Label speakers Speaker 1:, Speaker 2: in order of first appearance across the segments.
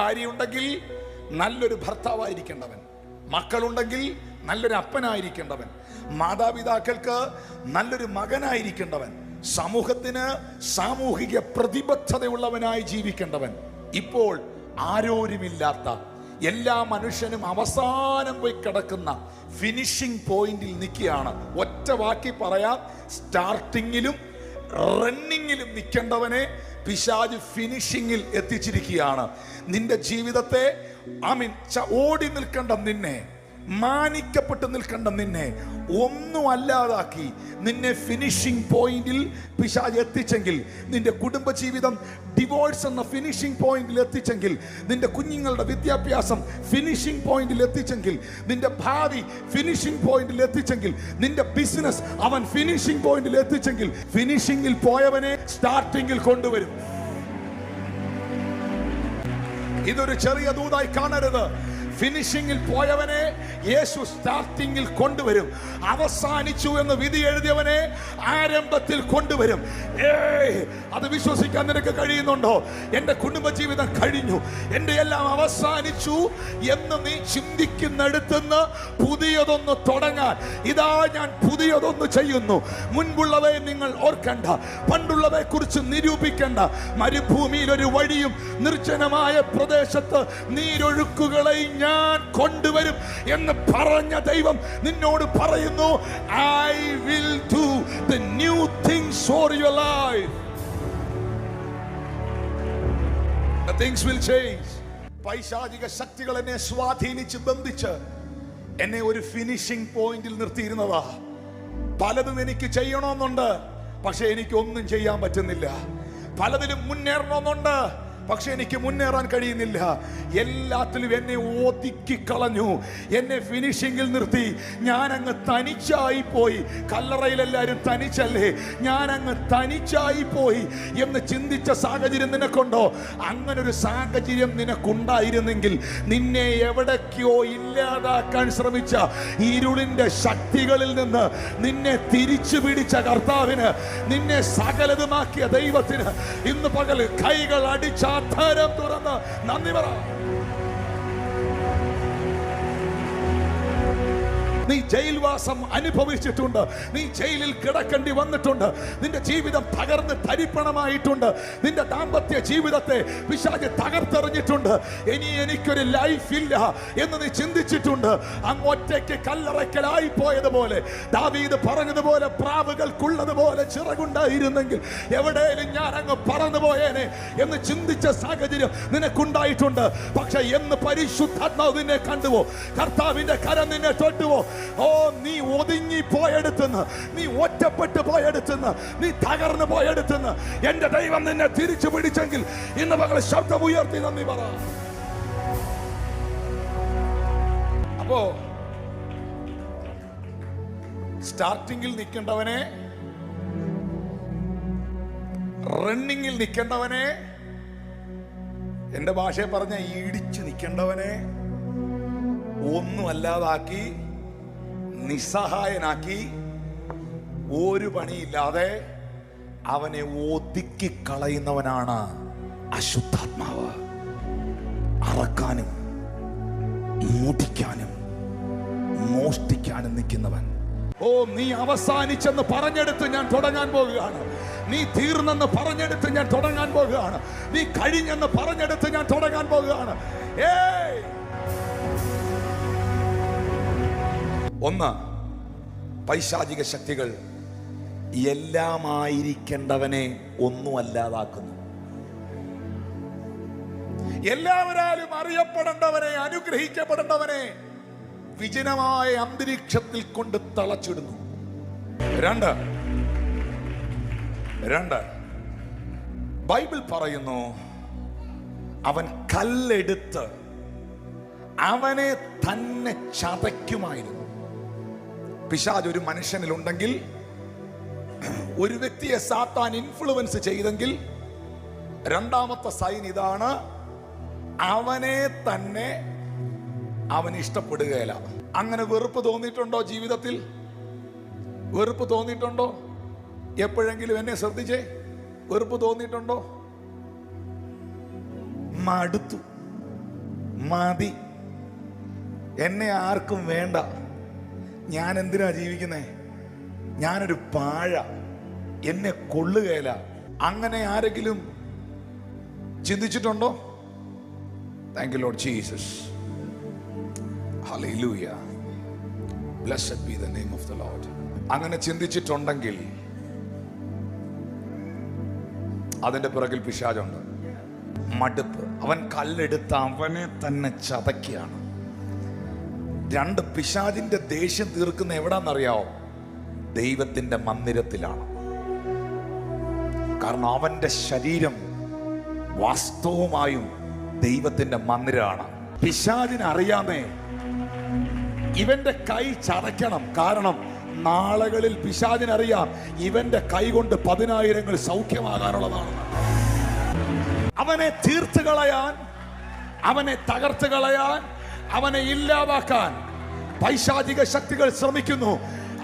Speaker 1: ഭാര്യയുണ്ടെങ്കിൽ നല്ലൊരു ഭർത്താവായിരിക്കേണ്ടവൻ. മക്കളുണ്ടെങ്കിൽ നല്ലൊരു അപ്പനായിരിക്കേണ്ടവൻ. മാതാപിതാക്കൾക്ക് നല്ലൊരു മകനായിരിക്കേണ്ടവൻ. സമൂഹത്തിന് സാമൂഹിക പ്രതിബദ്ധതയുള്ളവനായി ജീവിക്കേണ്ടവൻ. ഇപ്പോൾ ആരോരുമില്ലാത്ത എല്ലാ മനുഷ്യനും അവസാനം പോയി കിടക്കുന്ന ഫിനിഷിംഗ് പോയിന്റിൽ നിൽക്കുകയാണ്. ഒറ്റ വാക്കി പറയാം സ്റ്റാർട്ടിങ്ങിലും റണ്ണിങ്ങിലും നിൽക്കേണ്ടവനെ പിശാജ് ഫിനിഷിങ്ങിൽ എത്തിച്ചിരിക്കുകയാണ്. നിന്റെ ജീവിതത്തെ ഐ മീൻ ഓടി നിൽക്കേണ്ട നിന്നെ. മാനിക്കപ്പെട്ട് നിൽക്കേണ്ട നിന്നെ ഒന്നും അല്ലാതാക്കി. നിന്നെ ഫിനിഷിംഗ് പോയിന്റിൽ പിശാജ് എത്തിച്ചെങ്കിൽ നിന്റെ കുടുംബജീവിതം ഡിവോഴ്സ് എന്ന ഫിനിഷിംഗ് പോയിന്റിൽ എത്തിച്ചെങ്കിൽ നിന്റെ കുഞ്ഞുങ്ങളുടെ വിദ്യാഭ്യാസം ഫിനിഷിംഗ് പോയിന്റിൽ എത്തിച്ചെങ്കിൽ നിന്റെ ഭാവി ഫിനിഷിംഗ് പോയിന്റിൽ എത്തിച്ചെങ്കിൽ നിന്റെ ബിസിനസ് അവൻ ഫിനിഷിംഗ് പോയിന്റിൽ എത്തിച്ചെങ്കിൽ ഫിനിഷിംഗിൽ പോയവനെ സ്റ്റാർട്ടിങ്ങിൽ കൊണ്ടുവരും. ഇതൊരു ചെറിയ ദൂതായി കാണരുത്. ഫിനിഷിംഗിൽ പോയവനെ യേശു സ്റ്റാർട്ടിങ്ങിൽ കൊണ്ടുവരും. അവസാനിച്ചു എന്ന് വിധി എഴുതിയവനെ ആരംഭത്തിൽ കൊണ്ടുവരും. അത് വിശ്വസിക്കാൻ നിനക്ക് കഴിയുന്നുണ്ടോ? എന്റെ കുടുംബജീവിതം കഴിഞ്ഞു. എന്റെ എല്ലാം അവസാനിച്ചു എന്ന് നീ ചിന്തിക്കുന്നിടത്തുനിന്ന് പുതിയതൊന്ന് തുടങ്ങാൻ. ഇതാ ഞാൻ പുതിയതൊന്ന് ചെയ്യുന്നു. മുൻപുള്ളവയെ നിങ്ങൾ ഓർക്കണ്ട. പണ്ടുള്ളവയെ കുറിച്ച് നിരൂപിക്കണ്ട. മരുഭൂമിയിൽ ഒരു വഴിയും നിർജനമായ പ്രദേശത്ത് നീരൊഴുക്കുകളെ ഞാൻ കൊണ്ടുവരും എന്ന് പറഞ്ഞ ദൈവം നിന്നോട് പറയുന്നു I will do the new things for your life things will change പൈശാചിക ശക്തികൾ എന്നെ സ്വാധീനിച്ച് ബന്ധിച്ച് എന്നെ ഒരു ഫിനിഷിംഗ് പോയിന്റിൽ നിർത്തിയിരുന്നതാ. പലതും എനിക്ക് ചെയ്യണമെന്നുണ്ട് പക്ഷെ എനിക്കൊന്നും ചെയ്യാൻ പറ്റുന്നില്ല. പലതിലും മുന്നേറണമെന്നുണ്ട് പക്ഷെ എനിക്ക് മുന്നേറാൻ കഴിയുന്നില്ല. എല്ലാത്തിലും എന്നെ ഓതിക്കി കളഞ്ഞു എന്നെ ഫിനിഷിങ്ങിൽ നിർത്തി. ഞാൻ അങ്ങ് തനിച്ചായി പോയി കല്ലറയിൽ തനിച്ചല്ലേ? ഞാൻ അങ്ങ് തനിച്ചായി പോയി എന്ന് ചിന്തിച്ച സാഹചര്യം നിനക്കുണ്ടോ? അങ്ങനൊരു സാഹചര്യം നിനക്കുണ്ടായിരുന്നെങ്കിൽ നിന്നെ എവിടേക്കോ ഇല്ലാതാക്കാൻ ശ്രമിച്ച ഇരുളിന്റെ ശക്തികളിൽ നിന്ന് നിന്നെ തിരിച്ചു പിടിച്ച കർത്താവിന് നിന്നെ സകലതുമാക്കിയ ദൈവത്തിന് ഇന്ന് പകൽ കൈകൾ അടിച്ച അധരം തുറന്ന് നന്ദി പറ. നീ ജയിൽവാസം അനുഭവിച്ചിട്ടുണ്ട്. നീ ജയിലിൽ കിടക്കേണ്ടി വന്നിട്ടുണ്ട്. നിന്റെ ജീവിതം തകർന്ന് തരിപ്പണമായിട്ടുണ്ട്. നിന്റെ ദാമ്പത്യ ജീവിതത്തെ പിശാജ് തകർത്തെറിഞ്ഞിട്ടുണ്ട്. ഇനി എനിക്കൊരു ലൈഫ് ഇല്ല എന്ന് നീ ചിന്തിച്ചിട്ടുണ്ട്. അങ്ങൊറ്റയ്ക്ക് കല്ലറയ്ക്കലായി പോയതുപോലെ ദാവീദ് പറഞ്ഞതുപോലെ പ്രാവുകൾക്കുള്ളതുപോലെ ചിറകുണ്ടായിരുന്നെങ്കിൽ എവിടെയും ഞാൻ അങ്ങ് പറന്നു പോയേനെ എന്ന് ചിന്തിച്ച സാഹചര്യം നിനക്കുണ്ടായിട്ടുണ്ട്. പക്ഷെ എന്ന് പരിശുദ്ധാത്മാവ് നിന്നെ കണ്ടുവോ? കർത്താവിന്റെ കരം നിന്നെ തൊട്ടുവോ? ഓ നീ ഒതുങ്ങി പോയെടുത്തുനിന്ന് നീ ഒറ്റപ്പെട്ട് പോയെടുത്തുനിന്ന് നീ തകർന്നു പോയെടുത്തുനിന്ന് എന്റെ ദൈവം നിന്നെ തിരിച്ചു പിടിച്ചെങ്കിൽ ഇന്ന് പകൽ ശബ്ദം ഉയർത്തി നന്ദി പറ. അപ്പോ സ്റ്റാർട്ടിങ്ങിൽ നിൽക്കേണ്ടവനെ റണ്ണിങ്ങിൽ നിൽക്കേണ്ടവനെ എന്റെ ഭാഷയെ പറഞ്ഞ ഇടിച്ചു നിൽക്കേണ്ടവനെ ഒന്നും അല്ലാതാക്കി നിസ്സഹായനാക്കി ഒരു പണിയില്ലാതെ അവനെ ഒതുക്കി കളയുന്നവനാണ് അശുദ്ധാത്മാവ്. അറക്കാനും മുടിക്കാനും മോഷ്ടിക്കാനും നിൽക്കുന്നവൻ. ഓ നീ അവസാനിച്ചെന്ന് പറഞ്ഞെടുത്ത് ഞാൻ തുടങ്ങാൻ പോവുകയാണ്. നീ തീർന്നെന്ന് പറഞ്ഞെടുത്ത് ഞാൻ തുടങ്ങാൻ പോവുകയാണ്. നീ കഴിഞ്ഞെന്ന് പറഞ്ഞെടുത്ത് ഞാൻ തുടങ്ങാൻ പോവുകയാണ്. ഏയ്! ഒന്ന് പൈശാചിക ശക്തികൾ എല്ലാമായിരിക്കേണ്ടവനെ ഒന്നും അല്ലാതാക്കുന്നു എല്ലാവരാലും അറിയപ്പെടേണ്ടവനെ അനുഗ്രഹിക്കപ്പെടേണ്ടവനെ വിജനമായ അന്തരീക്ഷത്തിൽ കൊണ്ട് തളച്ചിടുന്നു. രണ്ട് രണ്ട് ബൈബിൾ പറയുന്നു അവൻ കല്ലെടുത്ത് അവനെ തന്നെ ചതയ്ക്കുമായിരുന്നു. പിശാജ് ഒരു മനുഷ്യനിൽ ഉണ്ടെങ്കിൽ ഒരു വ്യക്തിയെ സാത്താൻ ഇൻഫ്ലുവൻസ് ചെയ്തെങ്കിൽ രണ്ടാമത്തെ സൈൻ ഇതാണ് അവനെ തന്നെ അവൻ ഇഷ്ടപ്പെടുകയില്ല. അങ്ങനെ വെറുപ്പ് തോന്നിയിട്ടുണ്ടോ ജീവിതത്തിൽ? വെറുപ്പ് തോന്നിയിട്ടുണ്ടോ? എപ്പോഴെങ്കിലും എന്നെ ശ്രദ്ധിച്ചേ? വെറുപ്പ് തോന്നിയിട്ടുണ്ടോ? മടുത്തു. മതി. എന്നെ ആർക്കും വേണ്ട. ഞാൻ എന്തിനാ ജീവിക്കുന്നേ? ഞാനൊരു പാഴ. എന്നെ കൊള്ളുകയില്ല അങ്ങനെ ആരെങ്കിലും ചിന്തിച്ചിട്ടുണ്ടോ? താങ്ക് യു ലോഡ് ജീസസ് അങ്ങനെ ചിന്തിച്ചിട്ടുണ്ടെങ്കിൽ അതിന്റെ പിറകിൽ പിശാചുണ്ട്. മടുപ്പ്. അവൻ കല്ലെടുത്ത് അവനെ തന്നെ ചതക്കുകയാണ് രണ്ട് പിശാചിന്റെ ദേഷ്യം തീർക്കുന്ന എവിടാന്നറിയാവോ? ദൈവത്തിന്റെ മന്ദിരത്തിലാണ്. കാരണം അവന്റെ ശരീരം വാസ്തവമായും ദൈവത്തിന്റെ മന്ദിരമാണ്. പിശാചിന് അറിയാമേ ഇവന്റെ കൈ ചതയ്ക്കണം. കാരണം നാളുകളിൽ പിശാചിനറിയാം ഇവന്റെ കൈ കൊണ്ട് പതിനായിരങ്ങൾ സൗഖ്യമാകാനുള്ളതാണ്. അവനെ തീർത്ത് കളയാൻ അവനെ തകർത്ത് കളയാൻ അവനെ ഇല്ലാതാക്കാൻ പൈശാചിക ശക്തികൾ ശ്രമിക്കുന്നു.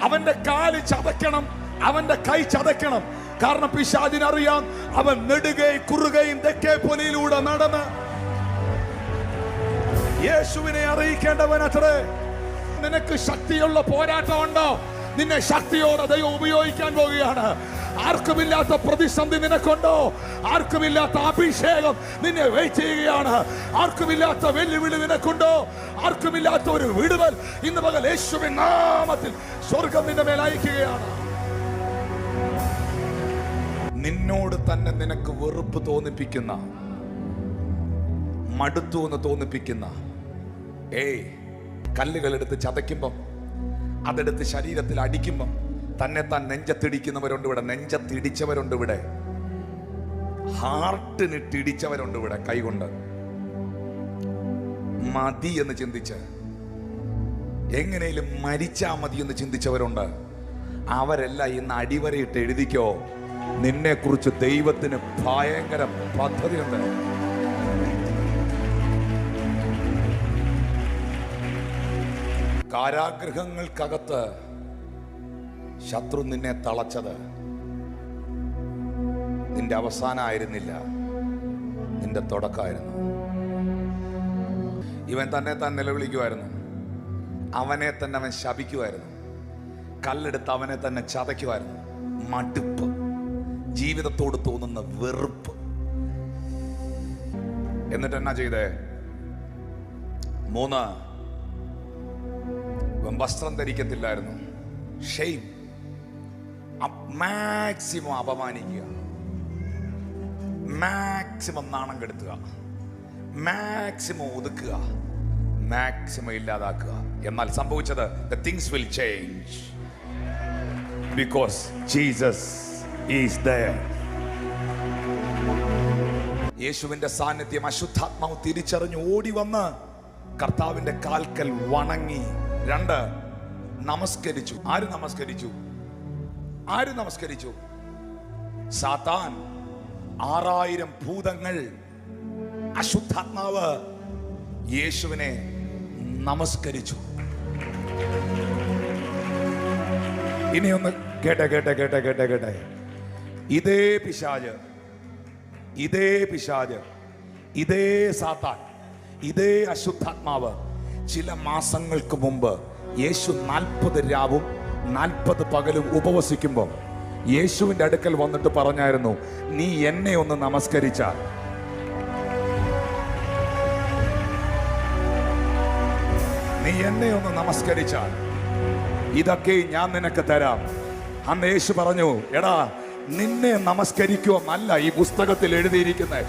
Speaker 1: അവന്റെ കാൽ ചതയ്ക്കണം അവന്റെ കൈ ചതയ്ക്കണം. കാരണം പിശാചിനറിയാം അവൻ നെടുകയും കുറുകയും തെക്കേ പൊലിയിലൂടെ നടന്ന് യേശുവിനെ അറിയിക്കേണ്ടവൻ അത്രേ നിനക്ക് ശക്തിയുള്ള പോരാട്ടം ഉണ്ടോ നിന്നെ ശക്തിയോടെ ദൈവം ഉപയോഗിക്കാൻ പോവുകയാണ്. ആർക്കുമില്ലാത്ത പ്രതിസന്ധി നിനക്കുണ്ടോ? ആർക്കുമില്ലാത്ത അഭിഷേകം നിന്നെ വെയിറ്റ് ചെയ്യുകയാണ്. ആർക്കുമില്ലാത്ത വെല്ലുവിളി നിനക്കുണ്ടോ? ആർക്കുമില്ലാത്ത ഒരു വിടുവൽ ഇന്ന് പകൽ യേശുവിൻ നാമത്തിൽ സ്വർഗം നിന്റെ മേൽ അയക്കുകയാണ്. നിന്നോട് തന്നെ നിനക്ക് വെറുപ്പ് തോന്നിപ്പിക്കുന്ന മടുത്തു എന്ന് തോന്നിപ്പിക്കുന്ന ഏയ് കല്ലുകൾ എടുത്ത് ചതയ്ക്കുമ്പം അതെടുത്ത് ശരീരത്തിൽ അടിക്കുമ്പം തന്നെ താൻ നെഞ്ചത്തിടിക്കുന്നവരുണ്ട് ഇവിടെ നെഞ്ചത്തിടിച്ചവരുണ്ട് ഇവിടെ. ഹാർട്ടിന് ഹാർട്ടിനിട്ടിടിച്ചവരുണ്ട് ഇവിടെ കൈകൊണ്ട്. മതി എന്ന് ചിന്തിച്ച് എങ്ങനെയും മരിച്ചാ മതി എന്ന് ചിന്തിച്ചവരുണ്ട്. അവരെല്ലാം ഇന്ന് അടിവരയിട്ട് എഴുതിക്കോ നിന്നെ കുറിച്ച് ദൈവത്തിന് ഭയങ്കര പദ്ധതിയുണ്ട്. കാരാഗൃഹങ്ങൾക്കകത്ത് ശത്രു നിന്നെ തളച്ചത് നിന്റെ അവസാനമായിരുന്നില്ല നിന്റെ തുടക്കമായിരുന്നു ഇവൻ തന്നെ താൻ നിലവിളിക്കുമായിരുന്നു. അവനെ തന്നെ അവൻ ശപിക്കുമായിരുന്നു. കല്ലെടുത്ത് അവനെ തന്നെ ചതയ്ക്കുമായിരുന്നു. മടുപ്പ് ജീവിതത്തോട് തോന്നുന്ന വെറുപ്പ്. എന്നിട്ട് എന്നാ ചെയ്തേ? മൂന്ന് വസ്ത്രം ധരിക്കത്തില്ലായിരുന്നു. ഷെയിം മാക്സിമം അപമാനിക്കുക. മാക്സിമം നാണം കെടുത്തുക. മാക്സിമം ഒതുക്കുക. മാക്സിമം ഇല്ലാതാക്കുക. എന്നാൽ സംഭവിച്ചത് the things will change because Jesus is യേശുവിന്റെ സാന്നിധ്യം അശുദ്ധാത്മാവ് തിരിച്ചറിഞ്ഞ് ഓടി വന്ന് കർത്താവിന്റെ കാൽക്കൽ വണങ്ങി. രണ്ട് നമസ്കരിച്ചു. ആര് നമസ്കരിച്ചു? ആര് നമസ്കരിച്ചു? സാത്താൻ ആറായിരം ഭൂതങ്ങൾ അശുദ്ധാത്മാവ് യേശുവിനെ നമസ്കരിച്ചു. ഇനി ഒന്ന് കേട്ടെ കേട്ടെ കേട്ടെ കേട്ടെ കേട്ടെ. ഇതേ പിശാജ് ഇതേ പിശാജ് ഇതേ സാത്താൻ ഇതേ അശുദ്ധാത്മാവ് ചില മാസങ്ങൾക്ക് മുമ്പ് യേശു നാൽപ്പത് രാവും നാൽപ്പത് പകലും ഉപവസിക്കുമ്പോൾ യേശുവിന്റെ അടുക്കൽ വന്നിട്ട് പറഞ്ഞായിരുന്നു നീ എന്നെ ഒന്ന് നമസ്കരിച്ചാൽ നീ എന്നെ ഒന്ന് നമസ്കരിച്ചാൽ ഇതൊക്കെ ഞാൻ നിനക്ക് തരാം. അന്ന് യേശു പറഞ്ഞു എടാ നിന്നെ നമസ്കരിക്കുമെന്നല്ല ഈ പുസ്തകത്തിൽ എഴുതിയിരിക്കുന്നത്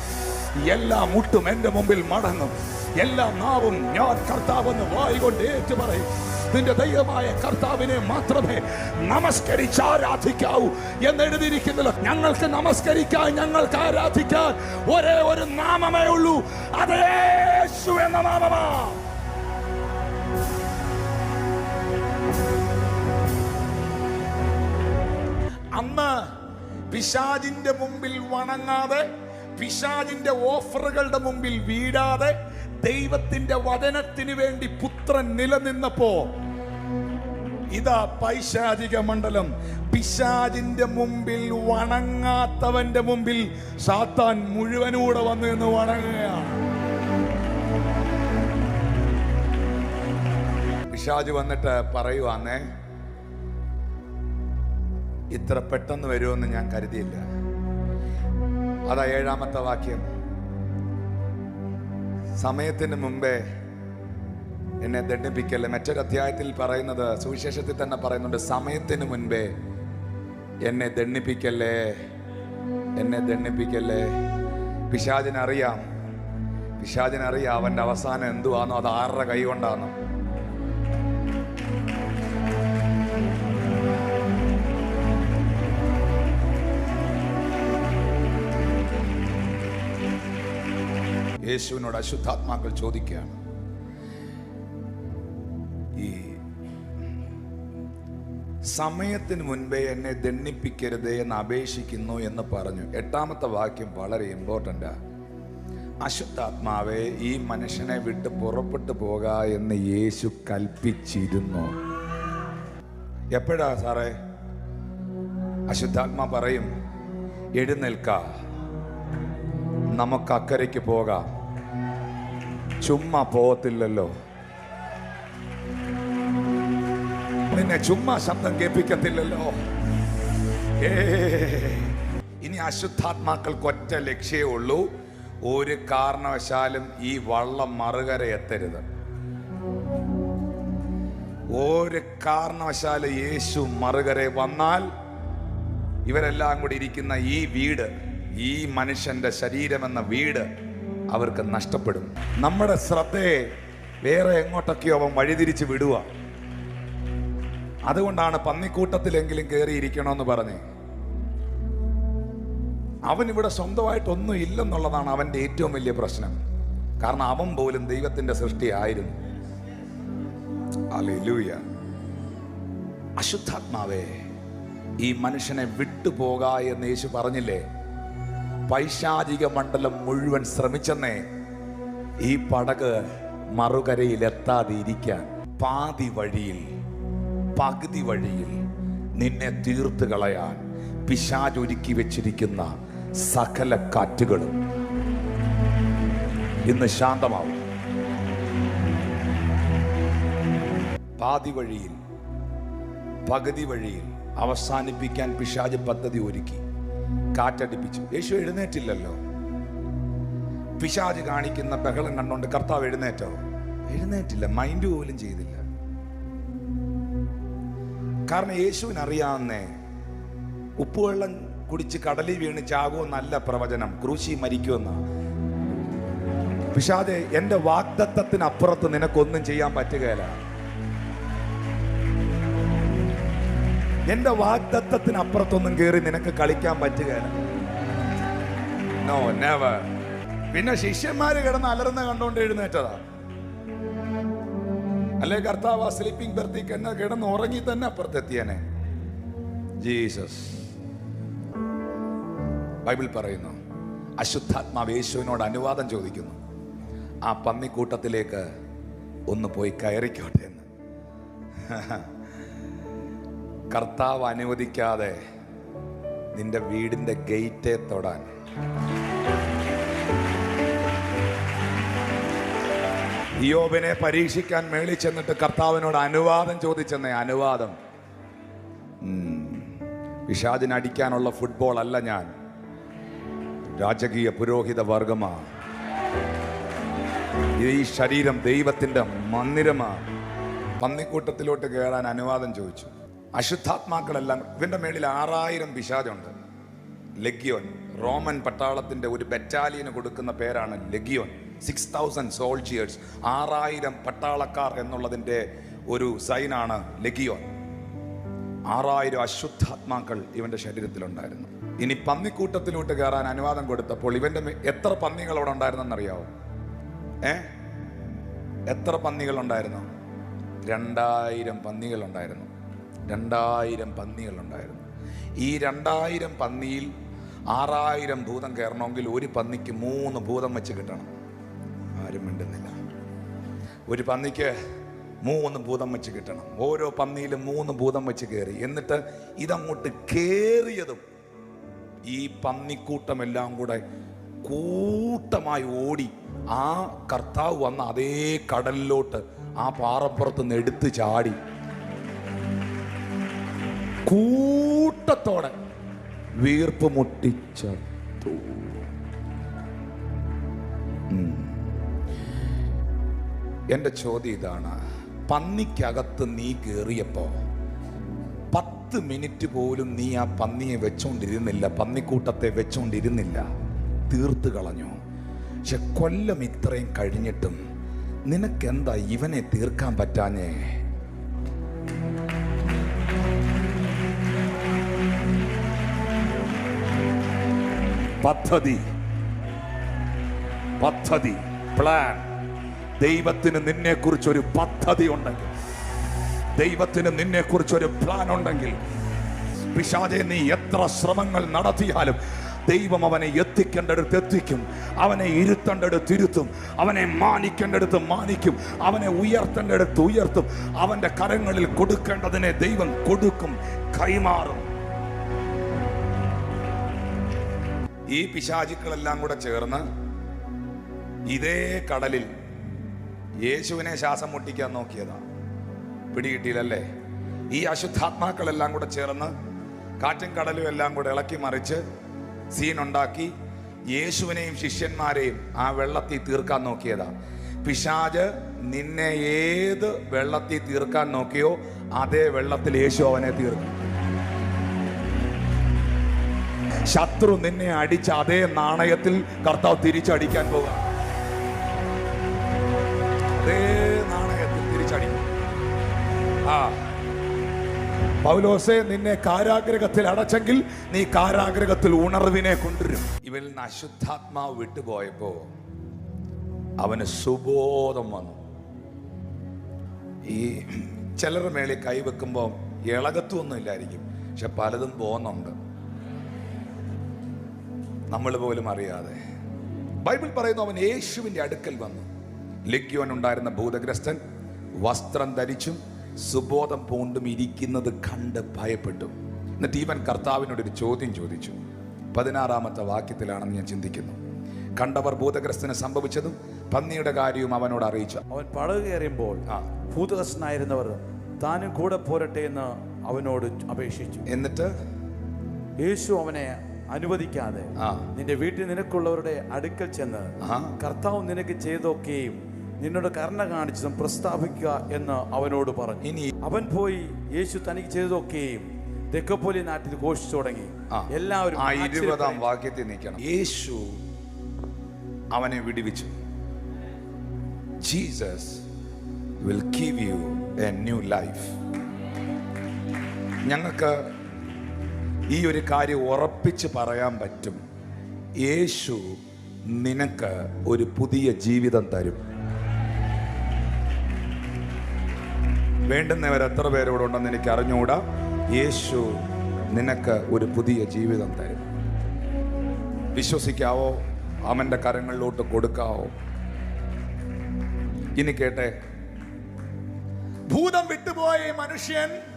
Speaker 1: എല്ലാ മുട്ടും എന്റെ മുമ്പിൽ മടങ്ങും. എല്ലാ നാവും ഞാൻ കർത്താവെന്ന് വായികൊണ്ട് ഏറ്റു പറയും നിന്റെ ദൈവമായ കർത്താവിനെ മാത്രമേ നമസ്കരിച്ച് ആരാധിക്കാവൂ എന്ന് എഴുതിയിരിക്കുന്നല്ലോ. ഞങ്ങൾക്ക് നമസ്കരിക്കാൻ ഞങ്ങൾക്ക് ആരാധിക്കാൻ ഒരേ ഒരു നാമമേ ഉള്ളൂ. അതേശു എന്ന നാമമാ. അന്ന് പിശാജിന്റെ മുമ്പിൽ വണങ്ങാതെ പിശാജിന്റെ ഓഫറുകളുടെ മുമ്പിൽ വീഴാതെ ദൈവത്തിന്റെ വചനത്തിന് വേണ്ടി പുത്രൻ നിലനിന്നപ്പോ ഇതാ പൈശാചിക മണ്ഡലം. പിശാജിന്റെ മുമ്പിൽ വണങ്ങാത്തവന്റെ മുമ്പിൽ സാത്താൻ മുഴുവനൂടെ വന്നു നിന്ന് വണങ്ങുകയാണ്. പിശാജ് വന്നിട്ട് പറയുവാന്നേ ഇത്ര പെട്ടെന്ന് വരുമെന്ന് ഞാൻ കരുതിയില്ല. അതാ ഏഴാമത്തെ വാക്യം. സമയത്തിന് മുമ്പേ എന്നെ ദണ്ഡിപ്പിക്കല്ലേ? മറ്റൊരു അധ്യായത്തിൽ പറയുന്നത് സുവിശേഷത്തിൽ തന്നെ പറയുന്നുണ്ട് സമയത്തിന് മുൻപേ എന്നെ ദണ്ണിപ്പിക്കല്ലേ എന്നെ ദണ്ണിപ്പിക്കല്ലേ പിശാചിനറിയാം. പിശാചിനറിയാം അവന്റെ അവസാനം എന്തുവാണോ അത് ആരുടെ കൈ കൊണ്ടാന്നോ യേശുവിനോട് അശുദ്ധാത്മാക്കൾ ചോദിക്കുകയാണ്. ഈ സമയത്തിന് മുൻപേ എന്നെ ദണ്ണിപ്പിക്കരുതേ എന്ന് അപേക്ഷിക്കുന്നു എന്ന് പറഞ്ഞു. എട്ടാമത്തെ വാക്യം വളരെ ഇമ്പോർട്ടന്റ്. അശുദ്ധാത്മാവെ ഈ മനുഷ്യനെ വിട്ട് പുറപ്പെട്ടു പോക എന്ന് യേശു കൽപ്പിച്ചിരുന്നു. എപ്പോഴാ സാറേ? അശുദ്ധാത്മാ പറയും എഴുന്നേൽക്ക. നമുക്ക് അക്കരയ്ക്ക് പോകാം. ചുമ്മാ പോകത്തില്ലല്ലോ നിന്നെ ചുമ്മാ ശബ്ദം കേൾപ്പിക്കത്തില്ലല്ലോ. ഇനി അശുദ്ധാത്മാക്കൾക്ക് ഒറ്റ ലക്ഷ്യമേ ഉള്ളൂ. ഒരു കാരണവശാലും ഈ വള്ളം മറുകര എത്തരുത് ഒരു കാരണവശാലും യേശു മറുകര വന്നാൽ ഇവരെല്ലാം കൂടി ഇരിക്കുന്ന ഈ വീട് ഈ മനുഷ്യന്റെ ശരീരമെന്ന വീട് അവർക്ക് നഷ്ടപ്പെടും. നമ്മുടെ ശ്രദ്ധയെ വേറെ എങ്ങോട്ടൊക്കെയോ അവൻ വഴിതിരിച്ച് വിടുക. അതുകൊണ്ടാണ് പന്നിക്കൂട്ടത്തിലെങ്കിലും കയറിയിരിക്കണമെന്ന് പറഞ്ഞേ. അവൻ ഇവിടെ സ്വന്തമായിട്ടൊന്നും ഇല്ലെന്നുള്ളതാണ് അവന്റെ ഏറ്റവും വലിയ പ്രശ്നം. കാരണം അവൻ പോലും ദൈവത്തിന്റെ സൃഷ്ടിയായിരുന്നു. ഹല്ലേലൂയ. അശുദ്ധാത്മാവേ ഈ മനുഷ്യനെ വിട്ടുപോക എന്ന് യേശു പറഞ്ഞില്ലേ? പൈശാചിക മണ്ഡലം മുഴുവൻ ശ്രമിച്ചെന്നേ ഈ പടക് ഇരിക്കാൻ പാതി വഴിയിൽ പകുതി വഴിയിൽ നിന്നെ തീർത്ത് കളയാൻ പിശാചൊരുക്കി വെച്ചിരിക്കുന്ന സകല കാറ്റുകളും ഇന്ന് ശാന്തമാവും. പാതി വഴിയിൽ പകുതി വഴിയിൽ അവസാനിപ്പിക്കാൻ പിശാജ് പദ്ധതി ഒരുക്കി. കാറ്റടിപ്പിച്ചു. യേശു എഴുന്നേറ്റില്ലല്ലോ. പിശാജ് കാണിക്കുന്ന ബഹളം കണ്ടുകൊണ്ട് കർത്താവ് എഴുന്നേറ്റോ? എഴുന്നേറ്റില്ല മൈൻഡ് പോലും ചെയ്തില്ല. കാരണം യേശുവിന് അറിയാവുന്നേ ഉപ്പുവെള്ളം കുടിച്ച് കടലിൽ വീണ് ചാകുമെന്നല്ല പ്രവചനം. ക്രൂശി മരിക്കുമെന്ന. പിശാദെ എന്റെ വാഗ്ദത്തത്തിനപ്പുറത്ത് നിനക്കൊന്നും ചെയ്യാൻ പറ്റുകയില്ല എന്റെ വാഗ്ദത്തത്തിനപ്പുറത്തൊന്നും കയറി നിനക്ക് കളിക്കാൻ പറ്റുകയില്ല നോ നെവർ പിന്നെ ശിഷ്യന്മാര് കിടന്ന് അലർന്ന് കണ്ടോണ്ട് എഴുന്നേറ്റതാ. അല്ലെ കർത്താവ് സ്ലീപ്പിംഗ് ബെർത്തി എന്നെ കിടന്ന് ഉറങ്ങി തന്നെ അപ്പുറത്തെത്തിയനെ. ജീസസ് ബൈബിൾ പറയുന്നു അശുദ്ധാത്മാവ് യേശുവിനോട് അനുവാദം ചോദിക്കുന്നു. ആ പന്നിക്കൂട്ടത്തിലേക്ക് ഒന്ന് പോയി കയറിക്കോട്ടെ എന്ന്. കർത്താവ് അനുവദിക്കാതെ നിന്റെ വീടിന്റെ ഗേറ്റെ തൊടാൻ. യോബിനെ പരീക്ഷിക്കാൻ മേളി ചെന്നിട്ട് കർത്താവിനോട് അനുവാദം ചോദിച്ചെന്നേ അനുവാദം. വിഷാദിന് അടിക്കാനുള്ള ഫുട്ബോൾ അല്ല ഞാൻ. രാജകീയ പുരോഹിത വർഗമാ. ഈ ശരീരം ദൈവത്തിന്റെ മന്ദിരമാ. പന്നിക്കൂട്ടത്തിലോട്ട് കയറാൻ അനുവാദം ചോദിച്ചു. അശുദ്ധാത്മാക്കളെല്ലാം ഇവന്റെ മേളിൽ ആറായിരം പിശാചുണ്ട്. ലഗ്യോൻ റോമൻ പട്ടാളത്തിന്റെ ഒരു ബറ്റാലിയന് കൊടുക്കുന്ന പേരാണ് ലഗ്യോൻ. സിക്സ് തൗസൻഡ് സോൾജിയേഴ്സ് ആറായിരം പട്ടാളക്കാർ എന്നുള്ളതിന്റെ ഒരു സൈനാണ് ലഗിയോൻ. ആറായിരം അശുദ്ധാത്മാക്കൾ ഇവന്റെ ശരീരത്തിലുണ്ടായിരുന്നു. ഇനി പന്നിക്കൂട്ടത്തിലോട്ട് കയറാൻ അനുവാദം കൊടുത്തപ്പോൾ ഇവന്റെ എത്ര പന്നികൾ അവിടെ ഉണ്ടായിരുന്നെന്നറിയാവോ? ഏ? എത്ര പന്നികൾ ഉണ്ടായിരുന്നു രണ്ടായിരം പന്നികൾ ഉണ്ടായിരുന്നു രണ്ടായിരം പന്നികളുണ്ടായിരുന്നു. ഈ രണ്ടായിരം പന്നിയിൽ ആറായിരം ഭൂതം കയറണമെങ്കിൽ ഒരു പന്നിക്ക് മൂന്ന് ഭൂതം വെച്ച് കിട്ടണം. ആരും മിണ്ടുന്നില്ല. ഒരു പന്നിക്ക് മൂന്ന് ഭൂതം വെച്ച് കിട്ടണം. ഓരോ പന്നിയിലും മൂന്ന് ഭൂതം വെച്ച് കയറി. എന്നിട്ട് ഇതങ്ങോട്ട് കയറിയതും ഈ പന്നിക്കൂട്ടമെല്ലാം കൂടെ കൂട്ടമായി ഓടി ആ കർത്താവ് വന്ന അതേ കടലിലോട്ട് ആ പാറപ്പുറത്ത് നിന്ന് എടുത്ത് ചാടി. കൂട്ടത്തോടെ വീർപ്പ് മുട്ടിച്ചത്തു. എന്റെ ചോദ്യം ഇതാണ്. പന്നിക്കകത്ത് നീ കയറിയപ്പോ പത്ത് മിനിറ്റ് പോലും നീ ആ പന്നിയെ വെച്ചോണ്ടിരുന്നില്ല പന്നിക്കൂട്ടത്തെ വെച്ചോണ്ടിരുന്നില്ല. തീർത്തു കളഞ്ഞു. പക്ഷെ കൊല്ലം ഇത്രയും കഴിഞ്ഞിട്ടും നിനക്കെന്താ ഇവനെ തീർക്കാൻ പറ്റാഞ്ഞേ? പദ്ധതി. പദ്ധതി പ്ലാൻ ദൈവത്തിന് നിന്നെ കുറിച്ചൊരു പദ്ധതി ഉണ്ടെങ്കിൽ ദൈവത്തിന് നിന്നെ കുറിച്ചൊരു പ്ലാൻ ഉണ്ടെങ്കിൽ പിശാചെ നീ എത്ര ശ്രമങ്ങൾ നടത്തിയാലും ദൈവം അവനെ എത്തിക്കേണ്ടടുത്ത് എത്തിക്കും അവനെ ഇരുത്തേണ്ടടുത്ത് ഇരുത്തും അവനെ മാനിക്കേണ്ടടുത്ത് മാനിക്കും അവനെ ഉയർത്തേണ്ടടുത്ത് ഉയർത്തും അവന്റെ കരങ്ങളിൽ കൊടുക്കേണ്ടതിനെ ദൈവം കൊടുക്കും കൈമാറും. ഈ പിശാചുക്കളെല്ലാം കൂടെ ചേർന്ന് ഇതേ കടലിൽ യേശുവിനെ ശ്വാസം മുട്ടിക്കാൻ നോക്കിയതാ. പിടികിട്ടിയില്ലല്ലേ? ഈ അശുദ്ധാത്മാക്കളെല്ലാം കൂടെ ചേർന്ന് കാറ്റും കടലും എല്ലാം കൂടെ ഇളക്കി മറിച്ച് സീനുണ്ടാക്കി യേശുവിനെയും ശിഷ്യന്മാരെയും ആ വെള്ളത്തിൽ തീർക്കാൻ നോക്കിയതാ. പിശാജ് നിന്നെ ഏത് വെള്ളത്തിൽ തീർക്കാൻ നോക്കിയോ അതേ വെള്ളത്തിൽ യേശു അവനെ തീർക്കും. ശത്രു നിന്നെ അടിച്ച അതേ നാണയത്തിൽ കർത്താവ് തിരിച്ചടിക്കാൻ പോകുക അതേ നാണയത്തിൽ തിരിച്ചടിക്കും. ആ. പൗലോസെ നിന്നെ കാരാഗ്രഹത്തിൽ അടച്ചെങ്കിൽ നീ കാരാഗ്രഹത്തിൽ ഉണർവിനെ കൊണ്ടുവരും. ഇവനിൽ നിന്ന് അശുദ്ധാത്മാവ് വിട്ടുപോയപ്പോ അവന് സുബോധം വന്നു. ഈ ചിലർ മേളിൽ കൈവെക്കുമ്പോൾ ഇളകത്വമൊന്നും ഇല്ലായിരിക്കും. പക്ഷെ പലതും പോകുന്നുണ്ട്. നമ്മൾ പോലും അറിയാതെ. ബൈബിൾ പറയുന്നു അവൻ യേശുവിന്റെ അടുക്കൽ വന്നു. ലിക്യോൻ ഉണ്ടായിരുന്ന ഭൂതഗ്രസ്തൻ വസ്ത്രം ധരിച്ചും സുബോധം പൂണ്ടും ഇരിക്കുന്നത് കണ്ട് ഭയപ്പെട്ടു. എന്നിട്ട് ഇവൻ കർത്താവിനോട് ഒരു ചോദ്യം ചോദിച്ചു. പതിനാറാമത്തെ വാക്യത്തിലാണെന്ന് ഞാൻ ചിന്തിക്കുന്നു. കണ്ടവർ ഭൂതഗ്രസ്തന് സംഭവിച്ചതും പന്നിയുടെ കാര്യവും അവനോട് അറിയിച്ചു.
Speaker 2: അവൻ കയറിയുമ്പോൾ
Speaker 1: ആ.
Speaker 2: ഭൂതകസ്നായിരുന്നവർ താനും കൂടെ പോരട്ടെ എന്ന് അവനോട് അപേക്ഷിച്ചു.
Speaker 1: എന്നിട്ട്
Speaker 2: യേശു അവനെ അനുവദിക്കാതെ. നിന്റെ വീട്ടിൽ നിനക്കുള്ളവരുടെ അടുക്കൽ ചെന്ന് കർത്താവ് നിനക്ക് ചെയ്തൊക്കെയും നിന്നോട് കരുണ കാണിച്ചതും പ്രസ്താവിക്കുക എന്ന് അവനോട് പറഞ്ഞു.
Speaker 1: ഇനി
Speaker 2: അവൻ പോയി യേശു തനിക്ക് ചെയ്തതൊക്കെയും തെക്കപ്പോലി നാട്ടിൽ ഘോഷിച്ചു തുടങ്ങി. എല്ലാവരും
Speaker 1: ആ. ഇരുപതാം വാക്യത്തിൽ നിൽക്കണം. യേശു അവനെ വിടിവിച്ചു. Jesus will give you a new life ഞങ്ങൾക്ക് ഈ ഒരു കാര്യം ഉറപ്പിച്ച് പറയാൻ പറ്റും. യേശു നിനക്ക് ഒരു പുതിയ ജീവിതം തരും. വേണ്ടുന്നവർ എത്ര പേരോട് ഉണ്ടെന്ന് എനിക്ക് അറിഞ്ഞുകൂടാ? യേശു നിനക്ക് ഒരു പുതിയ ജീവിതം തരും. വിശ്വസിക്കാവോ? അവന്റെ കരങ്ങളിലോട്ട് കൊടുക്കാവോ? ഇനി കേട്ടെ. ഭൂതം വിട്ടുപോയ മനുഷ്യൻ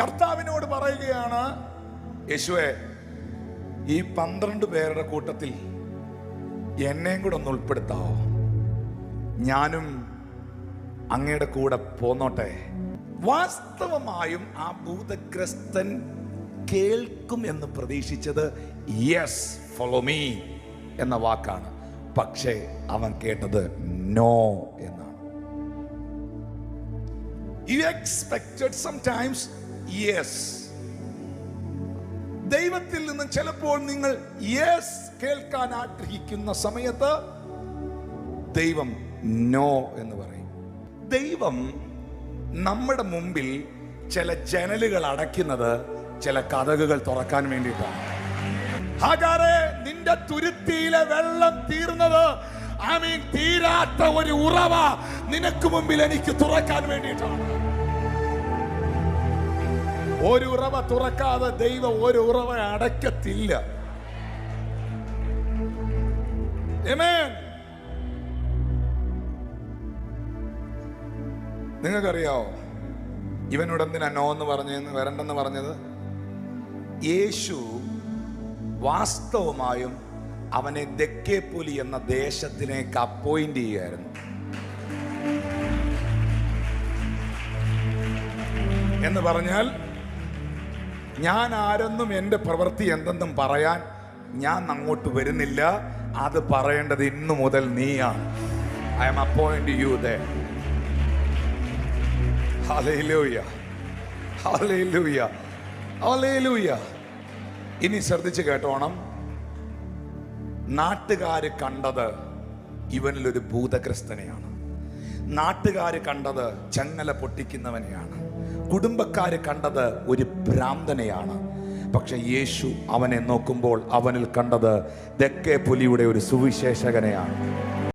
Speaker 1: കർത്താവിനോട് പറയുകയാണ് യേശുവെ ഈ പന്ത്രണ്ട് പേരുടെ കൂട്ടത്തിൽ എന്നെയും കൂടെ ഒന്ന് ഉൾപ്പെടുത്താവോ? ഞാനും അങ്ങയുടെ കൂടെ പോന്നോട്ടെ. വാസ്തവമായും ആ ഭൂതഗ്രസ്തൻ കേൾക്കും എന്ന് പ്രതീക്ഷിച്ചത് യെസ് ഫോളോ മീ എന്ന വാക്കാണ്. പക്ഷേ അവൻ കേട്ടത് നോ എന്നാണ്. യു എക്സ്പെക്ടഡ് സംടൈംസ് യെസ് ദൈവത്തിൽ നിന്ന് ചിലപ്പോൾ നിങ്ങൾ യെസ് കേൾക്കാൻ ആഗ്രഹിക്കുന്ന സമയത്ത് ദൈവം നോ എന്ന് പറയും. ദൈവം നമ്മുടെ മുമ്പിൽ ചില ജനലുകൾ അടയ്ക്കുന്നത് ചില കഥകുകൾ തുറക്കാൻ വേണ്ടിയിട്ടാണ്. ഹാഗാറെ നിന്റെ തുരുത്തിയിലെ വെള്ളം തീർന്നത് ഐ മീൻ തീരാത്ത ഒരു ഉറവ നിനക്ക് മുമ്പിൽ എനിക്ക് തുറക്കാൻ വേണ്ടിയിട്ടാണ്. ഒരു ഉറവ തുറക്കാതെ ദൈവം ഒരു ഉറവ അടയ്ക്കത്തില്ല. നിങ്ങൾക്കറിയാവോ? ഇവനോട് എന്തിനാ നോ എന്ന് പറഞ്ഞെന്ന് വരണ്ടെന്ന് പറഞ്ഞത്? യേശു വാസ്തവമായും അവനെ ദക്കേപ്പുലി എന്ന ദേശത്തിലേക്ക് അപ്പോയിന്റ് ചെയ്യുകയായിരുന്നു. എന്ന് പറഞ്ഞാൽ ഞാൻ ആരെന്നും എന്റെ പ്രവൃത്തി എന്തെന്നും പറയാൻ ഞാൻ അങ്ങോട്ട് വരുന്നില്ല. അത് പറയേണ്ടത് ഇന്നു മുതൽ നീയാണ്. ഐ എം അപ്പോയിന്റ് യു ദേ ഇനി ശ്രദ്ധിച്ച് കേട്ടോണം. നാട്ടുകാർ കണ്ടത് ഇവനിലൊരു ഭൂതഗ്രസ്തനെയാണ്. നാട്ടുകാർ കണ്ടത് ചങ്ങല പൊട്ടിക്കുന്നവനെയാണ്. കുടുംബക്കാര് കണ്ടത് ഒരു ഭ്രാന്തനെയാണ്. പക്ഷെ യേശു അവനെ നോക്കുമ്പോൾ അവനിൽ കണ്ടത് തെക്കേ പുലിയുടെ ഒരു സുവിശേഷകനെയാണ്.